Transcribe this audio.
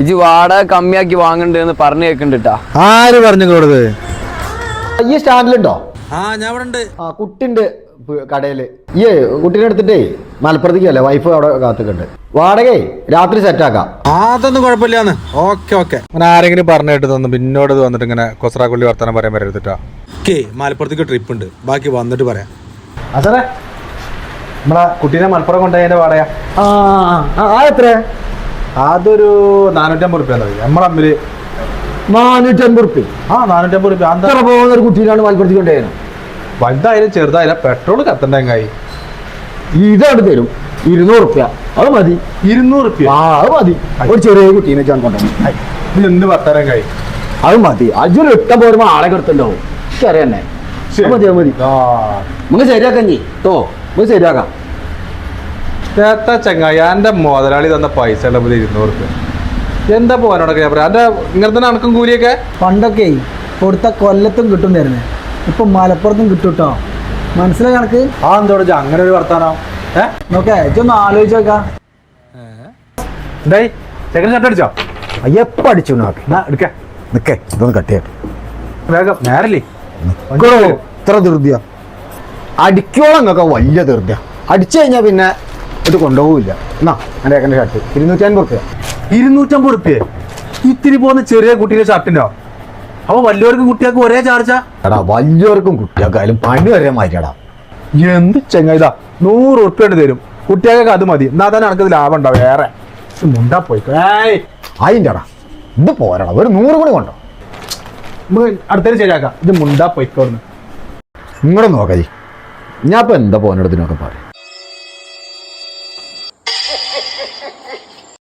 ഇജ് വാടക കമ്മിയാക്കി വാങ്ങണ്ട് എന്ന് പറഞ്ഞു കേൾക്കണ്ടിട്ടാ ആര് പറഞ്ഞു കൊടുത്ത് ഈ സ്റ്റാൻഡിലുണ്ടോ? ആ ഞാൻ ഇവിടെ ഉണ്ട് ആ കുട്ടിണ്ട് പ് കടയിൽ. ഈ കുട്ടീനെ എടുത്തിട്ടേ മലപ്പുറത്തേക്ക് അല്ലേ വൈഫ് അവിടെ കാത്തുണ്ട് വാടകേ രാത്രി സെറ്റാക്കാം അതൊന്നും കുഴപ്പമില്ലാന്ന്. Okay okay. അങ്ങനെ ആരെങ്കിലും പറഞ്ഞു കേട്ട് തന്നു. പിന്നോട് വന്നിട്ട് ഇങ്ങനെ കൊസ്രാക്കൊല്ലി വർത്താനം പറയാൻ വരരുതിട്ടാ. ഓക്കേ മലപ്പുറത്തേക്ക് ട്രിപ്പ് ഉണ്ട്. ബാക്കി വന്നിട്ട് പറയാം. അസറേ നമ്മളെ കുട്ടീനെ മലപ്പുറം കൊണ്ടുപോയതിന്റെ വാടക ആ ആ, ആ. എത്ര അതൊരു നാനൂറ്റമ്പത് റുപ്യ നമ്മളെ തമ്മിൽ നാനൂറ്റമ്പത് റുപ്യ. ആ നാനൂറ്റമ്പത് റുപ്യ. എന്താ പോകുന്ന ഒരു കുട്ടീനാണ് മലപ്പുറത്തേക്ക് വലുതായാലും ചെറുതായാലും പെട്രോൾ കത്തണ്ടെങ്കായി. ഇതാണ് തരും. ഇരുന്നൂറ് റുപ്യ. അത് മതി. ഇരുന്നൂറ് റുപ്യ. ആ അത് മതി. ഒരു ചെറിയ കുട്ടീനെ ഞാൻ കൊണ്ടുപോകും എന്ത് എന്ത് വർത്താനങ്കായി അത് മതി. അജുൽ ഇട്ട പോരുമ്പോ ആളെ കിടത്തുണ്ടാവും ചെറിയ തന്നെ മതി അത് മതി. നമുക്ക് ശരിയാക്കാം നീ കേട്ടോ നമുക്ക് ശരിയാക്കാം. ചേത്ത ചങ്ങായി എന്റെ മുതലാളി തന്ന പൈസ ഉള്ള ഇരുന്നൂറ് എന്താ പോകാനോടൊക്കെ ഞാൻ പറയാം? എന്റെ ഇങ്ങനത്തെ അണക്കും കൂലിയൊക്കെ? പണ്ടൊക്കെ കൊടുത്ത കൊല്ലത്തും കിട്ടും തരുന്നേ ഇപ്പൊ മലപ്പുറത്തും കിട്ടും കേട്ടോ മനസ്സിലായി കണക്ക്? ആ എന്തോ അങ്ങനെ ഒരു വർത്താനോ? ഏ? നോക്കേ ഇതൊന്ന് ആലോചിച്ച് നോക്കാം. ഡേയ് ചെക്കൻ ഷർട്ട് അടിച്ചോ? അയ്യപ്പ അടിച്ചു നോക്കി എന്നാ എടുക്ക. നിക്കേ ഇതൊന്ന് കട്ട് വേഗം നേരല്ലേ? ഇത്ര ധൃതിയ. അടിക്കോളം നിങ്ങൾക്ക് വലിയ ധൃതിയ. അടിച്ചു കഴിഞ്ഞാ പിന്നെ ഇത് കൊണ്ടുപോകില്ല എന്നാ എന്റെ ഏക്കന്റെ ഷർട്ട് ഇരുന്നൂറ്റി അൻപത് റുപ്യ ഇരുന്നൂറ്റമ്പത് റുപ്യ ഇത്തിരി പോകുന്ന ചെറിയ കുട്ടിയുടെ ഷർട്ടിന്റെ അപ്പൊ വലിയവർക്കും കുട്ടികൾക്ക് ഒരേ ചാർജാ? എടാ വലിയവർക്കും കുട്ടികൾക്കായാലും പണി വരെ മാറ്റിയടാ എന്ത് ചെങ്ങായിതാ നൂറ് ഉറുപ്പ്യ തരും. കുട്ടികൾക്ക് അത് മതി. എന്നാ തന്നെ എനിക്കത് ലാഭം ഉണ്ടാവും വേറെ. മുണ്ടാ പോയി. ഏയ്! അതിന്റെ അടാ ഇത് പോരടാ. ഒരു നൂറ് കൂടി കൊണ്ടോ. അടുത്തത് അടുത്തേക്ക് ശരിയാക്കാം. ഇത് മുണ്ടാ പോയിക്കോന്ന്. ഇങ്ങോട്ട് നോക്കേ ഞാൻ ഇപ്പൊ എന്താ പോനെടുത്തിനൊക്കെ പറയും.